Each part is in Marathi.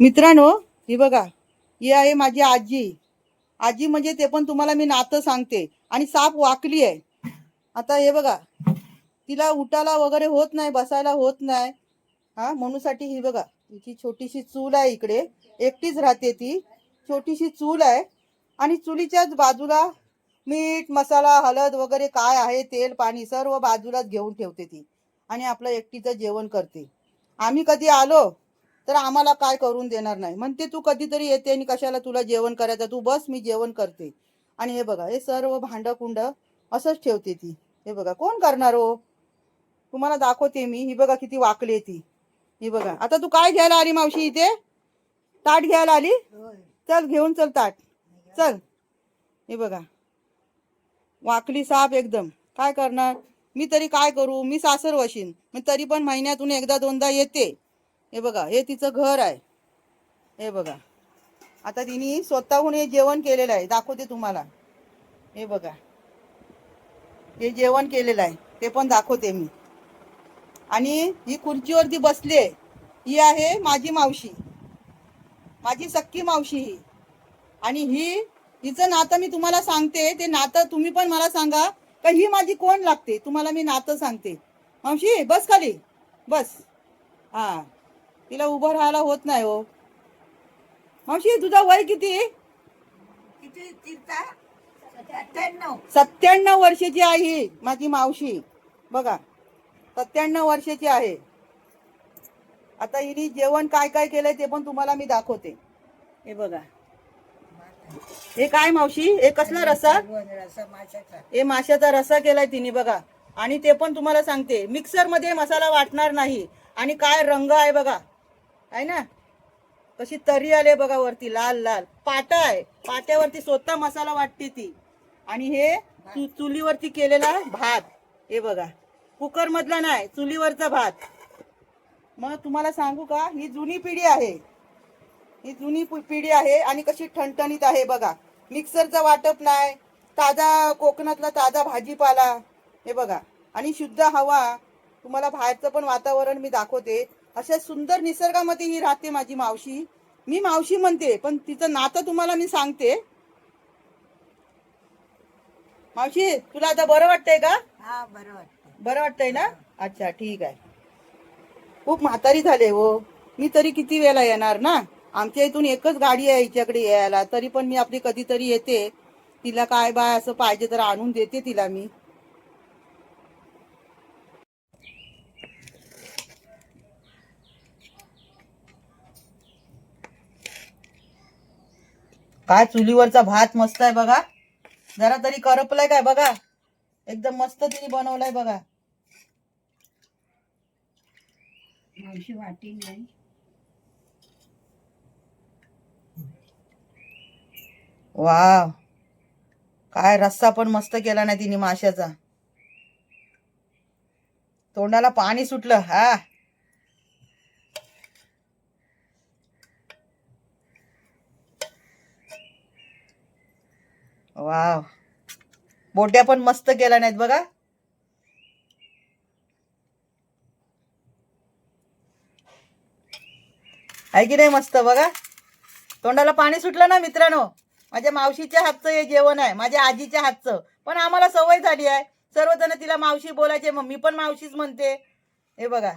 मित्रांनो ही बघा ही आहे माझी आजी. आजी म्हणजे ते पण तुम्हाला मी नातं सांगते. आणि साप वाकली आहे. आता हे बघा तिला उठाला वगैरे होत नाही बसायला होत नाही. हा म्हणूसाठी ही बघा तिची छोटीशी चूल आहे इकडे. एकटीच राहते ती. छोटीशी चूल आहे. आणि चुलीच्याच बाजूला मीठ मसाला हळद वगैरे काय आहे तेल पाणी सर्व बाजूलाच घेऊन ठेवते ती. आणि आपलं एकटीचं जेवण करते. आम्ही कधी आलो तर आम्हाला काय करून देणार नाही. म्हणते तू कधीतरी येते आणि कशाला तुला जेवण करायचं तू बस मी जेवण करते. आणि हे बघा हे सर्व भांड कुंड असंच ठेवते ती. हे बघा कोण करणार हो? तुम्हाला दाखवते मी. ही बघा किती वाकली ती. ही बघा. आता तू काय घ्यायला आली मावशी इथे? ताट घ्यायला आली? चल घेऊन चल ताट. चल. हे बघा. वाकली साप एकदम. काय करणार? मी तरी काय करू? मी सासर वशीन मी तरी पण महिन्यातून एकदा दोनदा येते. हे बघा हे तिचं घर आहे. हे बघा. आता तिने स्वतःहून हे जेवण केलेलं आहे. दाखवते तुम्हाला. हे बघा. हे जेवण केलेलं आहे. ते पण दाखवते मी. आणि ही खुर्चीवरती बसली आहे. ही आहे माझी मावशी. माझी सक्की मावशी ही. आणि ही हिचं नातं मी तुम्हाला सांगते. ते नातं तुम्ही पण मला सांगा का ही माझी कोण लागते? तुम्हाला मी नातं सांगते. मावशी बस खाली. बस. हां. तिला उभं राहायला होत नाही हो. मावशी तुझा वय किती? सत्त्याण्णव. वर्षाची आहे माझी मावशी. बघा सत्त्याण्णव वर्षाची आहे. आता हिने जेवण काय काय केलंय ते पण तुम्हाला मी दाखवते. हे बघा. हे काय मावशी? हे कसला रसा? हे माशाचा. रसा केलाय तिने बघा. आणि ते पण तुम्हाला सांगते मिक्सरमध्ये मसाला वाटणार नाही. आणि काय रंग आहे बघा. आहे ना? कशी तरी आले बघा वरती लाल लाल. पाटा आहे. पाट्यावरती स्वतः मसाला वाटते ती. आणि हे चुलीवरती केलेला भात. हे बघा. कुकर मधला नाही चुलीवरचा भात. मग तुम्हाला सांगू का ही जुनी पिढी आहे. ही जुनी पिढी आहे आणि कशी ठणठणीत आहे बघा. मिक्सरचं वाटप नाही. ताजा कोकणातला ताजा भाजीपाला. हे बघा. आणि शुद्ध हवा. तुम्हाला बाहेरचं पण वातावरण मी दाखवते. अशा सुंदर निसर्गामध्ये ही राहते माझी मावशी. मी मावशी म्हणते पण तिचं नातं तुम्हाला मी सांगते. मावशी तुला आता बरं वाटतंय का? हा बरं वाटतं बरं वाटतंय ना? अच्छा ठीक आहे. खूप म्हातारी झाले हो. मी तरी किती वेळा येणार ना? आमच्या इथून एकच गाडी आहे हिच्याकडे यायला. तरी पण मी आपली कधीतरी येते. तिला काय बाय असं पाहिजे तर आणून देते तिला मी. काय चुलीवरचा भात मस्त आहे बघा. जरा तरी करपलाय काय बघा. एकदम मस्त तिने बनवलाय बघा. मावशी वाटी नाही. वाव. काय रस्सा पण मस्त केला नाही तिने माशाचा. तोंडाला पाणी सुटलं हा. वाव. बोट्या पण मस्त केल्या नाहीत बघा. आहे की नाही मस्त बघा? तोंडाला पाणी सुटलं ना मित्रांनो? माझ्या मावशीच्या हातचं हे जेवण आहे माझ्या आजीच्या हातचं. पण आम्हाला सवय झाली आहे. सर्वजण तिला मावशी बोलायचे मग मी पण मावशीच म्हणते. हे बघा.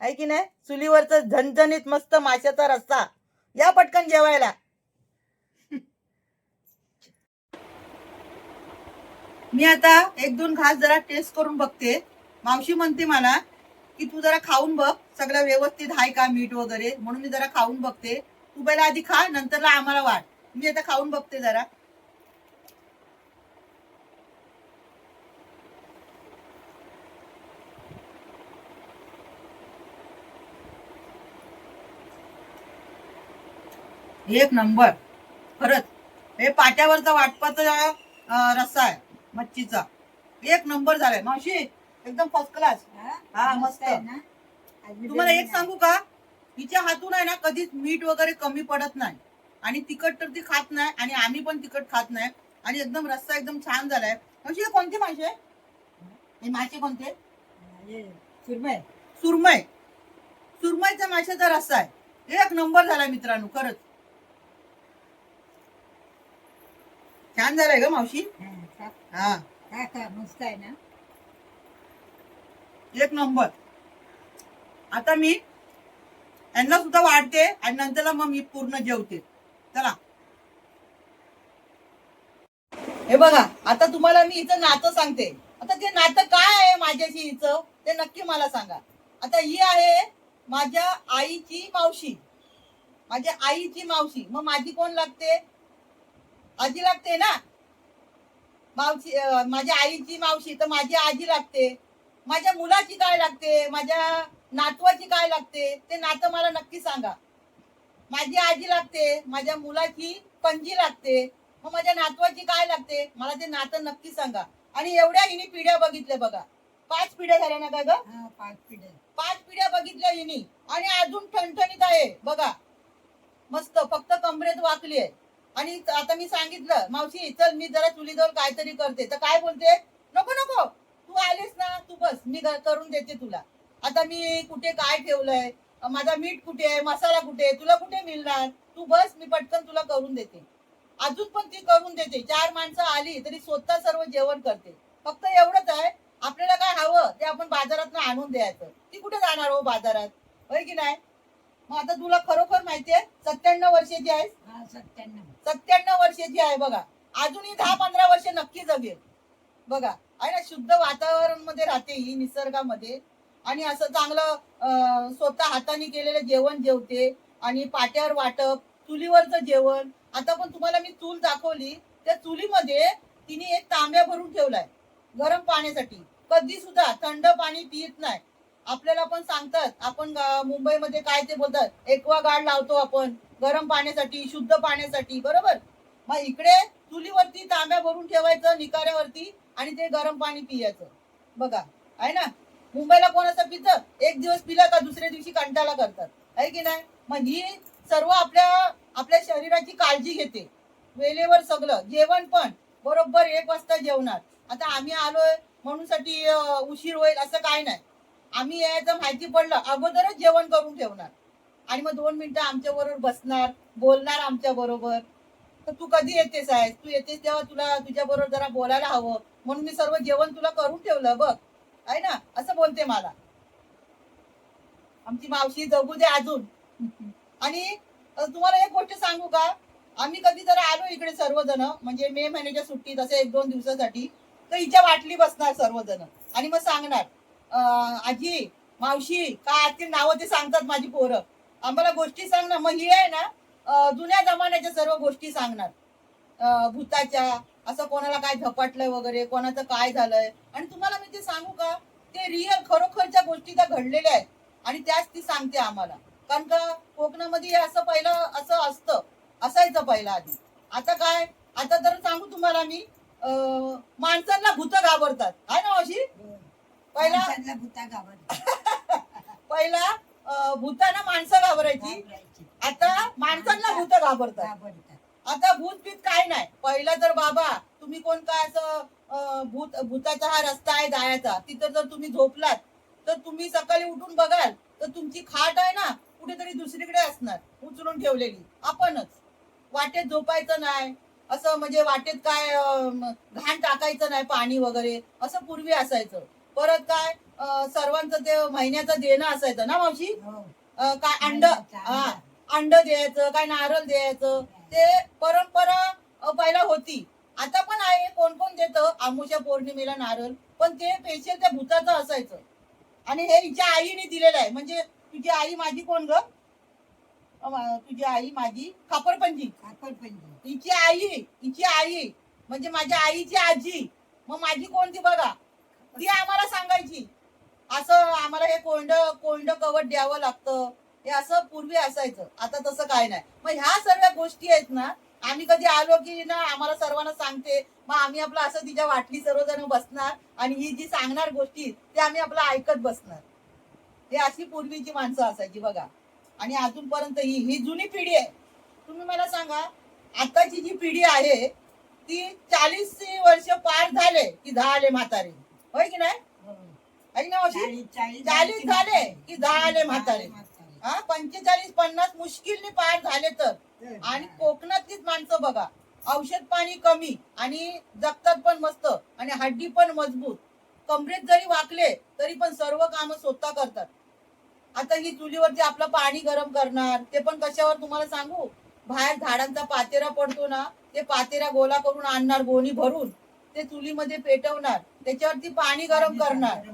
आहे की नाही? चुलीवरचं झणझणीत मस्त माशाचा रस्ता या पटकन जेवायला. मी आता एक दोन घास जरा टेस्ट करून बघते. मावशी म्हणते मला की तू जरा खाऊन बघ सगळं व्यवस्थित आहे का मीठ वगैरे? म्हणून मी जरा खाऊन बघते. तू पहिला आधी खा नंतरला आम्हाला वाट मी आता खाऊन बघते जरा. एक नंबर. खरंच. हे पाट्यावरचा वाटपाचा रस्सा आहे. मच्छीचा. एक नंबर झालाय. मावशी एकदम फर्स्ट क्लास हा, मस्त. आहे ना? आजी तुम्हाला एक सांगू का? हिच्या हातून आहे ना कधीच मीठ वगैरे कमी पडत नाही. आणि तिखट तर ती खात नाही आणि आम्ही पण तिखट खात नाही. आणि एकदम रस्सा एकदम छान झालाय. हे कोणते मासे हे मासे कोणते. हे सुरमई. सुरमई. सुरमईचा माशाचा रस्सा आहे. एक नंबर झाला मित्रांनो खरंच. छान झालाय ग मावशी. हा, हा. मस्त आहे ना? एक नंबर. आता मी यांना सुद्धा वाढते आणि नंतरला मग मी पूर्ण जेवते. चला. हे बघा आता तुम्हाला मी इथं नातं सांगते. आता ते नातं काय आहे माझ्याशी हिचं? ते नक्की मला सांगा. आता ही आहे माझ्या आईची मावशी. माझ्या आईची मावशी. मग माझी कोण लागते? आजी लागते ना? मावशी माझ्या आईची मावशी तर माझी आजी लागते. माझ्या मुलाची काय लागते? माझ्या नातवाची काय लागते? ते नातं मला नक्की सांगा. माझी आजी लागते माझ्या मुलाची पणजी लागते. मग माझ्या नातवाची काय लागते? मला ते नातं नक्की सांगा. आणि एवढ्या हिने पिढ्या बघितल्या बघा. पाच पिढ्या झाल्या ना का ग? हा पाच पिढे पाच पिढ्या बघितल्या हिनी. आणि अजून ठणठणीत आहे बघा. मस्त फक्त कमरेत वाकली आहे. आणि आता मी सांगितलं मावशी चल मी जरा चुलीजवळ काहीतरी करते. तर काय बोलते? नको नको. तू आलीस ना तू बस. मी करून देते तुला. आता मी कुठे काय ठेवलंय? माझा मीठ कुठे आहे? मसाला कुठे आहे? तुला कुठे मिळणार? तू बस मी पटकन तुला करून देते. अजून पण ती करून देते. चार माणसं आली तरी स्वतः सर्व जेवण करते. फक्त एवढंच आहे. आपल्याला काय हवं ते आपण बाजारात आणून द्यायचं. ती कुठे जाणार हो बाजारात? होय की नाही? मग आता तुला खरोखर माहितीये सत्त्याण्णव वर्षाची आहेस हा सत्त्याण्णव. सत्त्याण्णव वर्षाची आहे बघा अजूनही दहा पंधरा वर्ष नक्की जगेल. बघा आहे ना शुद्ध वातावरणमध्ये राहते ही निसर्गामध्ये. आणि असं चांगलं अं, स्वतः हाताने केलेलं जेवण जेवते आणि पाट्यावर वाटप चुलीवरचं जेवण. आता पण तुम्हाला मी चूल दाखवली त्या चुलीमध्ये तिने एक तांब्या भरून ठेवलाय गरम पाण्यासाठी. कधी सुद्धा थंड पाणी पित नाही. आपल्याला पण सांगतात. आपण मुंबईमध्ये काय ते बोलतात. एक्वा गार्ड लावतो आपण. गरम पाण्यासाठी शुद्ध पाण्यासाठी. बरोबर? मग इकडे चुलीवरती तांब्या भरून ठेवायचं निकाऱ्यावरती आणि ते गरम पाणी पियाचं. बघा. आहे ना? मुंबईला कोण असं पितं? एक दिवस पिला का दुसऱ्या दिवशी कंटाळा करतात. आहे की नाही? मग ही सर्व आपल्या आपल्या शरीराची काळजी घेते. वेळेवर सगळं. जेवण पण. बरोबर एक वाजता जेवणार. आता आम्ही आलोय. म्हणून साठी उशीर होईल असं काय नाही. आम्ही यायचं माहिती पडलं अगोदरच जेवण करून ठेवणार. आणि मग दोन मिनिटं आमच्या बरोबर बसणार बोलणार आमच्या बरोबर. तर तू कधी येतेस आहेस? तू येतेस तेव्हा तुला तुझ्या बरोबर जरा बोलायला हवं. म्हणून मी सर्व जेवण तुला करून ठेवलं बघ. आहे ना? असं बोलते मला. आमची मावशी जगू दे अजून. आणि तुम्हाला एक गोष्ट सांगू का? आम्ही कधी जरा आलो इकडे सर्वजण म्हणजे मे महिन्याच्या सुट्टीत असे एक दोन दिवसासाठी तर हिच्या वाटली बसणार सर्वजण. आणि मग सांगणार. आजी मावशी काय असतील नावं ते सांगतात माझी पोरं. आम्हाला गोष्टी सांग ना मग ही आहे ना जुन्या जमान्याच्या सर्व गोष्टी सांगणार. भूताच्या असं कोणाला काय झपाटलंय वगैरे कोणाचं काय झालंय. आणि तुम्हाला मी ते सांगू का ते रिअल खरोखरच्या गोष्टी त्या घडलेल्या आहेत. आणि त्याच ती सांगते आम्हाला. कारण का कोकणामध्ये असं पहिलं असं असतं. असायचं पहिलं आधी. आता काय आता तर सांगू तुम्हाला मी माणसांना भूत घाबरतात. आहे ना अशी पहिला भूता घाबरतात. पहिला भूताना माणसं घाबरायची. आता माणसांना भूत घाबरतात. आता भूत बीत काय नाही. पहिला तर बाबा तुम्ही कोण काय असं भूत भूताचा हा रस्ता आहे जायचा तिथं जर तुम्ही झोपलात तर तुम्ही सकाळी उठून बघाल तर तुमची खाट आहे ना कुठेतरी दुसरीकडे असणार उचलून ठेवलेली. आपणच. वाटेत झोपायचं नाही. असं म्हणजे वाटेत काय घाण टाकायचं नाही पाणी वगैरे. असं पूर्वी असायचं. परत काय सर्वांचं ते महिन्याचं देणं असायचं ना मावशी? हो. काय अंड अंडा. हा अंड द्यायचं काय नारळ द्यायचं ते परंपरा पहिला होती. आता पण आहे कोण कोण देतं? आमुषा पौर्णिमेला नारळ पण ते स्पेशल त्या भूताचं असायचं. आणि हे हिच्या आईने दिलेलं आहे. म्हणजे तुझी आई माझी कोण ग? तुझी आई माझी खापरपंजी कापडपंजी. हिची आई हिची आई म्हणजे माझ्या आईची आजी. मग माझी कोणती बघा? ती आम्हाला सांगायची. असं आम्हाला हे कोंड कोंड कवट द्यावं लागतं. हे असं पूर्वी असायचं. आता तसं काय नाही. मग ह्या सर्व गोष्टी आहेत ना आम्ही कधी आलो की ना आम्हाला सर्वांना सांगते. मग आम्ही आपलं असं तिच्या वाटली सर्वजण बसणार आणि ही जी सांगणार गोष्टी ते आम्ही आपलं ऐकत बसणार. हे अशी पूर्वीची माणसं असायची बघा. आणि अजूनपर्यंत ही ही जुनी पिढी आहे. तुम्ही मला सांगा आताची जी पिढी आहे ती चाळीस वर्ष पार झाले की दहा आले म्हातारे. होय की नाही? ना चाळीस- झाले की आले म्हातारे. हा? पंचेचाळीस पन्नास मुश्किलने पार झाले तर. आणि. कोकणातलीच माणसं बघा. औषध पाणी कमी आणि जगतात पण मस्त आणि हड्डी पण मजबूत. कमरेत जरी वाकले तरी पण सर्व कामं स्वतः करतात. आता ही चुलीवरती आपलं पाणी गरम करणार ते पण कशावर तुम्हाला सांगू? बाहेर झाडांचा पातेरा पडतो ना ते पातेरा गोला करून आणणार गोणी भरून. ते चुलीमध्ये पेटवणार त्याच्यावरती पाणी गरम करणार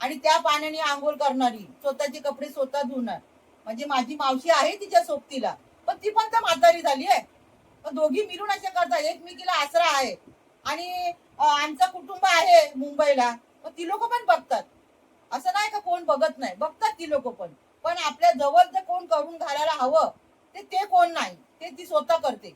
आणि त्या पाण्याने आंघोळ करणारी स्वतःचे कपडे स्वतः धुणार. म्हणजे माझी मावशी आहे तिच्या सोबतीला पण ती पण तर म्हातारी झाली आहे. पण दोघी मिळून अशा करतात एकमेकीला आसरा आहे. आणि आमचं कुटुंब आहे मुंबईला पण ती लोक पण बघतात. असं नाही का कोण बघत नाही बघतात ती लोक पण. पण आपल्या जवळ जे कोण करून घालायला हवं ते ते कोण नाही ते ती स्वतः करते.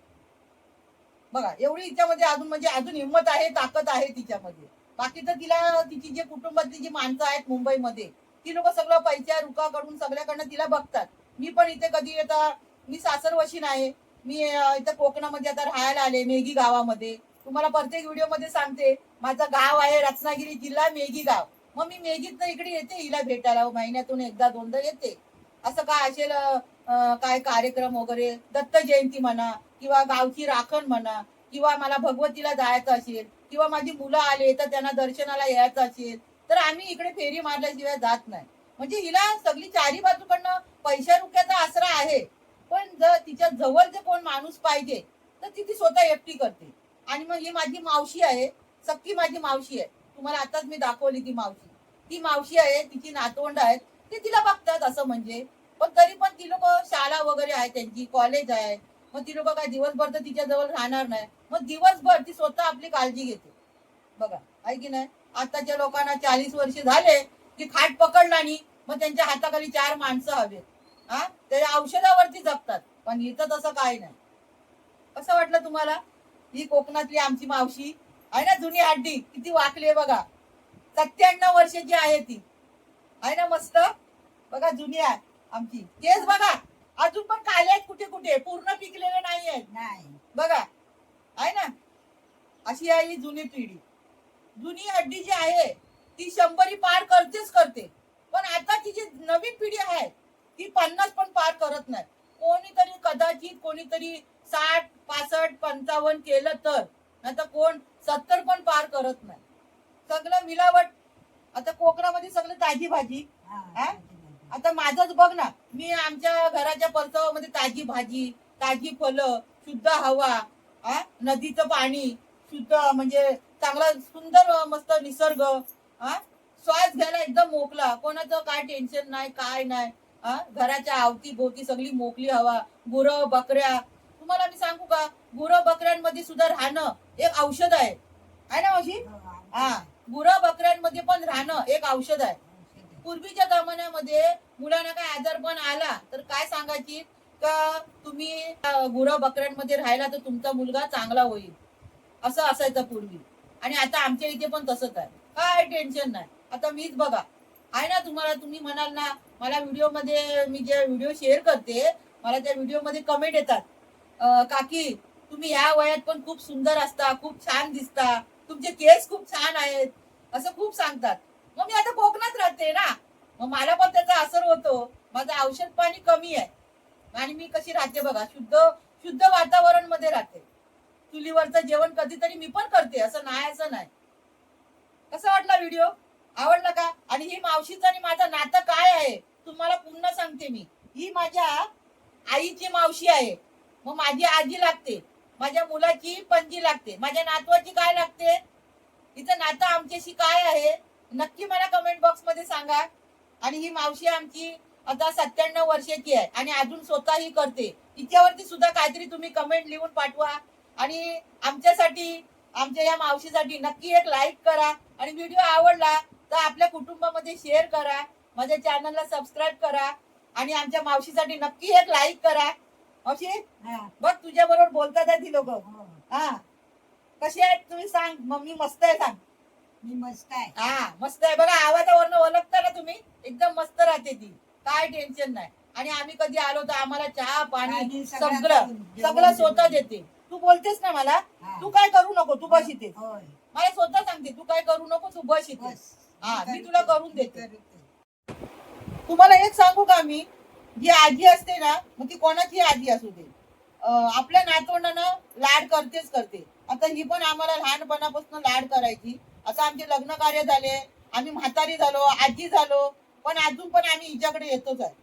बघा एवढी हिच्यामध्ये अजून म्हणजे अजून हिंमत आहे ताकद आहे तिच्यामध्ये. बाकी तर तिला तिची जे कुटुंबातली जी माणसं आहेत मुंबईमध्ये ती लोक सगळं पैसा रुका कडून सगळ्याकडनं तिला बघतात. मी पण इथे कधी आता मी सासरवशी आहे मी इथं कोकणामध्ये आता राहायला आले मेघी गावामध्ये. तुम्हाला प्रत्येक व्हिडिओमध्ये सांगते माझं गाव आहे रत्नागिरी जिल्हा मेघी गाव. मग मी मेघीत इकडे येते हिला भेटायला महिन्यातून एकदा दोनदा येते. असं काय असेल काय कार्यक्रम वगैरे? दत्त जयंती म्हणा किंवा गावची राखण म्हणा किंवा मला भगवतीला जायचं असेल किंवा माझी मुलं आले तर त्यांना दर्शनाला यायचं असेल तर आम्ही इकडे फेरी मारल्याशिवाय जात नाही. म्हणजे हिला सगळी चारी बाजूकडनं पैशा रुपयाचा आसरा आहे. पण जर तिच्या जवळ जे कोण माणूस पाहिजे तर ती ती स्वतः एकटी करते. आणि मग ही माझी मावशी आहे सक्की माझी मावशी आहे. तुम्हाला आताच मी दाखवली ती मावशी. ती मावशी आहे तिची नातवंड आहेत ते तिला बघतात असं म्हणजे. पण तरी पण ती लोक शाळा वगैरे आहे त्यांची कॉलेज आहे. मग ती लोक काय दिवसभर तर तिच्या जवळ राहणार नाही. मग दिवसभर ती स्वतः आपली काळजी घेते. बघा आहे की नाही? आताच्या लोकांना चाळीस वर्ष झाले की खाट पकडला आणि मग त्यांच्या हाताखाली चार माणसं हवेत. हा? ते औषधावरती जगतात. पण इथं तसं काय नाही. कसं वाटलं तुम्हाला? ही कोकणातली आमची मावशी आहे ना जुनी हड्डी? किती वाकली आहे बघा. सत्त्याण्णव वर्षाची आहे ती. आहे ना मस्त? बघा जुनी आहे आमची. तेच बघा. अजून पण काले आहेत कुठे कुठे? पूर्ण पिकलेले नाही आहेत. नाही. बघा. आहे ना? अशी आहे ही जुनी पिढी. जुनी हड्डी जी आहे ती शंभरी पार करतेच करते. पण आता ती जी नवीन पिढी आहे ती पन्नास पण पार करत नाही. कोणीतरी कदाचित कोणीतरी साठ पासष्ट पंचावन्न केलं तर. नाही तर कोण सत्तर पण पार करत नाही. सगळं मिलावट. आता कोकणामध्ये सगळं ताजी हा, भाजी. आता माझंच बघ ना मी आमच्या घराच्या परसवामध्ये ताजी भाजी ताजी फळं शुद्ध हवा हा नदीचं पाणी शुद्ध म्हणजे चांगला सुंदर मस्त निसर्ग हा श्वास घ्यायला एकदम मोकला. कोणाचं काय टेन्शन नाही काय नाही हा घराच्या आवती भोवती सगळी मोकली हवा गुरं बकऱ्या. तुम्हाला मी सांगू का गुरं बकऱ्यांमध्ये सुद्धा राहणं एक औषध आहे. आहे ना मावशी? हो, हा गुरं बकऱ्यांमध्ये पण राहणं एक औषध आहे. पूर्वीच्या जमान्यामध्ये मुलांना काय आजारपण आला तर काय सांगायची? का तुम्ही गुरं बकऱ्यांमध्ये राहिला तर तुमचा मुलगा चांगला होईल. असं असायचं पूर्वी. आणि आता आमच्या इथे पण तसंच आहे. काय टेन्शन नाही. आता मीच बघा. आहे ना तुम्हाला तुम्ही म्हणाल ना मला व्हिडिओमध्ये मी जे व्हिडिओ शेअर करते मला त्या व्हिडिओमध्ये कमेंट येतात काकी तुम्ही या वयात पण खूप सुंदर असता खूप छान दिसता. तुमचे केस खूप छान आहेत. असं खूप सांगतात. मग मी आता कोकणात राहते ना. मग मला पण त्याचा असर होतो. माझं औषध पाणी कमी आहे. आणि मी कशी राहते बघा शुद्ध शुद्ध वातावरणमध्ये राहते. चुलीवरचं जेवण कधीतरी मी पण करते असं नाही असं नाही. कसा वाटला व्हिडिओ आवडला का? आणि ही मावशीचं आणि माझं नातं काय आहे? तुम्हाला पुन्हा सांगते मी. ही माझ्या आईची मावशी आहे. मग माझी आजी लागते. माझ्या मुलाची पणजी लागते. माझ्या नातवाची काय लागते? तिचं नातं आमच्याशी काय आहे? नक्की मला कमेंट बॉक्समध्ये सांगा. आणि ही मावशी आमची आता सत्त्याण्णव वर्षाची आहे आणि अजून स्वतःही करते. तिच्यावरती सुद्धा काहीतरी तुम्ही कमेंट लिहून पाठवा. आणि आमच्यासाठी आमच्या या मावशीसाठी नक्की एक लाईक करा. आणि व्हिडिओ आवडला तर आपल्या कुटुंबामध्ये शेअर करा. माझ्या चॅनलला सबस्क्राईब करा. आणि आमच्या मावशीसाठी नक्की एक लाईक करा. मावशी हा, बघ तुझ्या बरोबर बोलतात ती लोक. हो. हा. कशी आहेत तुम्ही सांग. मम्मी मस्त आहे सांग. मी मस्त आहे. हा मस्त आहे. बघा आवाजावरनं ओळखता ना तुम्ही? एकदम मस्त राहते ती. काय टेन्शन नाही. आणि आम्ही कधी आलो तर आम्हाला चहा पाणी आणि सगळं सगळं स्वतः. देते. तू बोलतेस ना मला? हा. तू काय करू नको? तू बस इथे. होय. मला स्वतः सांगते. तू काय करू नको तू बस इथे. बस. हा, मी तुला करून देते. तुम्हाला एक सांगू का मी? जी आजी असते ना मग ती कोणाची आजी असू दे? अं, आपल्या नातवंडांना लाड करतेच करते. आता ही पण आम्हाला लहानपणापासून लाड करायची. असं आमचे लग्न कार्य झाले आम्ही म्हातारी झालो आजी झालो पण अजून पण आम्ही हिच्याकडे येतोच आहे.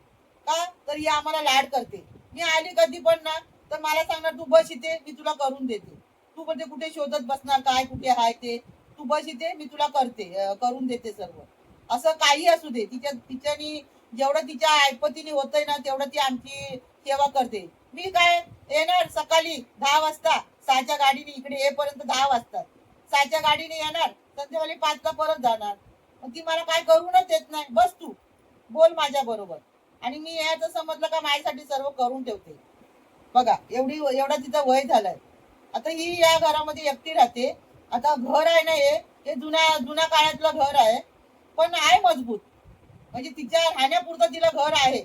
का? तर ही आम्हाला लाड करते. मी आली कधी पण ना तर मला सांगणार तू बस इथे मी तुला करून देते. तू म्हणजे कुठे शोधत बसणार काय कुठे आहे ते? तू बस इथे मी तुला करते करून देते सर्व. असं काही असू दे. तिच्या तिच्यानी जेवढं तिच्या ऐपतीने होतंय ना तेवढं ती आमची सेवा करते. मी काय येणार सकाळी दहा वाजता? सहाच्या गाडीने इकडे येपर्यंत दहा वाजता. सहाच्या गाडीने येणार? संध्याकाळी पाचला परत जाणार. मग ती मला काय करूनच देत नाही. बस तू. बोल माझ्या बरोबर. आणि मी याचं समजलं का माझ्यासाठी सर्व करून ठेवते. बघा एवढी एवढा तिचं वय झालंय. आता ही या घरामध्ये एकटी राहते. आता घर आहे ना हे हे जुन्या जुन्या काळातलं घर आहे. पण आहे मजबूत. म्हणजे तिच्या राहण्यापुरतं तिला घर आहे.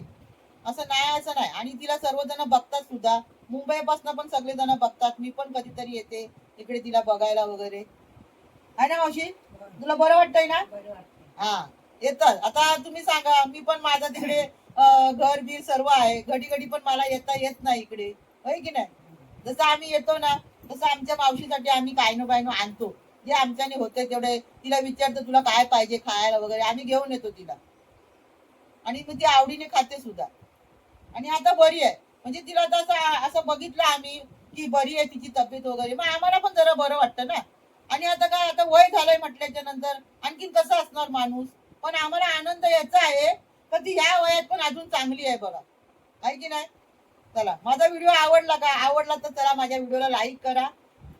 असं नाही असं नाही. आणि तिला सर्वजण बघतात सुद्धा. मुंबईपासून पण सगळेजण बघतात. मी पण कधीतरी येते. इकडे तिला बघायला वगैरे. आहे ना मावशी? तुला बरं वाटतंय ना? हा येतात आता तुम्ही सांगा मी पण माझं तिकडे घर बीर सर्व आहे. घडी घडी पण मला येता येत नाही इकडे. होय की नाही? जसं आम्ही येतो ना तसं आमच्या मावशीसाठी आम्ही काय ना काय ना आणतो. जे आमच्याने होते तेवढे. तिला विचारतो तुला काय पाहिजे खायला वगैरे? आम्ही घेऊन येतो तिला. आणि मग ती आवडीने खाते सुद्धा. आणि आता बरी आहे. म्हणजे तिला आता असं असं बघितलं आम्ही की बरी आहे तिची तब्येत वगैरे. मग आम्हाला पण जरा बरं वाटतं ना? आणि आता काय आता वय झालंय म्हटल्याच्या नंतर आणखीन कसं असणार माणूस? पण आम्हाला आनंद याचा आहे का ती ह्या वयात पण अजून चांगली आहे बघा. आहे की नाही? चला माझा व्हिडिओ आवडला का? आवडला तर चला माझ्या व्हिडिओला लाईक करा.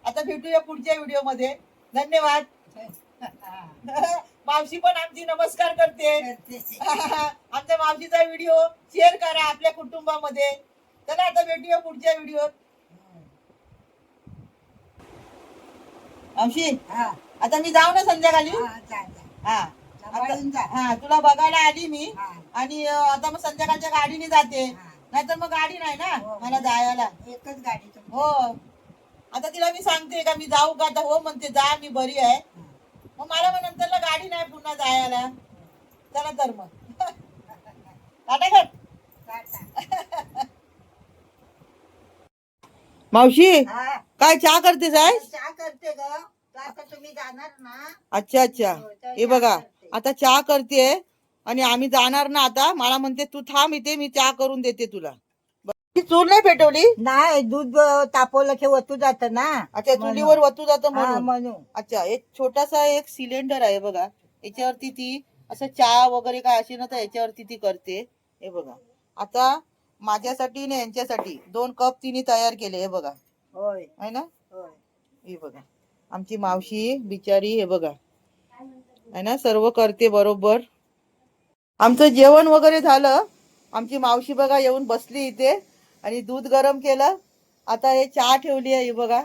आता भेटूया पुढच्या व्हिडिओमध्ये धन्यवाद. मावशी पण आमची नमस्कार करते. आमच्या मावशीचा व्हिडिओ शेअर करा आपल्या कुटुंबामध्ये. चला आता भेटूया पुढच्या व्हिडिओ मावशी हा, आता मी जाऊ ना संध्याकाळी हा, जा, जा. हा सांभाळून जा. आता- हा तुला बघायला आली मी हा, आणि अं, आता मग संध्याकाळच्या गाडीने जाते हा. नाहीतर मग गाडी नाही ना हो. मला जायला एकच गाडी तुमची. हो आता तिला मी सांगते का मी जाऊ का आता हो म्हणते जा मी बरी आहे हा. मग मला मग नंतरला गाडी नाही पुन्हा जायला चला तर मग टाटा कर टाटा. मावशी हा, काय चहा करतेस आहे चहा करते ग. आता तुम्ही जाणार ना. अच्छा अच्छा. हो, हे चहा बघा करते. आता चहा करते आणि आम्ही जाणार ना आता. मला म्हणते तू थांब इथे मी चहा करून देते तुला. ती चूल नाही पेटवली? नाही दूध तापवलं की वतू जात ना. अच्छा चुलीवर वतू जातं हा, म्हणून. म्हणून. अच्छा एक छोटासा एक सिलेंडर आहे बघा. याच्यावरती ती असं चहा वगैरे काय अशी ना तर याच्यावरती ती करते. हे बघा. आता माझ्यासाठी आणि यांच्यासाठी दोन कप तिने तयार केले हे बघा. होय. आहे ना? होय. हे बघा. आमची मावशी बिचारी हे बघा. आहे ना? सर्व करते बरोबर. आमचं जेवण वगैरे झालं. आमची मावशी बघा येऊन बसली इथे आणि दूध गरम केलं. आता हे चहा ठेवली आहे हे बघा.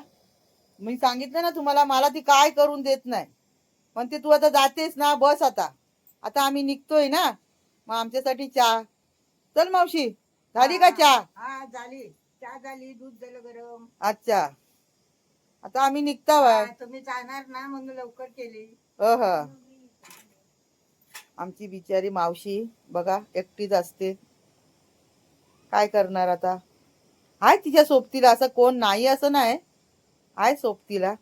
मी सांगितलं ना तुम्हाला मला ती काय करून देत नाही. म्हणते तू आता जातेस ना बस आता. आता आम्ही निघतोय ना. मग आमच्यासाठी चहा. चल मावशी झाली का चहा? हा झाली. चहा झाली दूध झालं गरम. अच्छा. आता आम्ही निघता हा, तुम्ही जाणार ना म्हणून लवकर केली. अह. आमची बिचारी मावशी बघा एकटीच असते. काय करणार आता? आहे तिच्या सोबतीला असं कोण नाही असं नाही. आहे सोबतीला.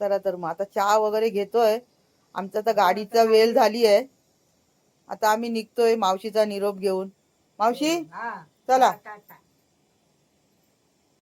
चला तर मग आता चहा वगैरे घेतोय. आमचा आता गाडीचा वेळ झाली आहे. आता आम्ही निघतोय मावशीचा निरोप घेऊन. मावशी? हा चला. टाटा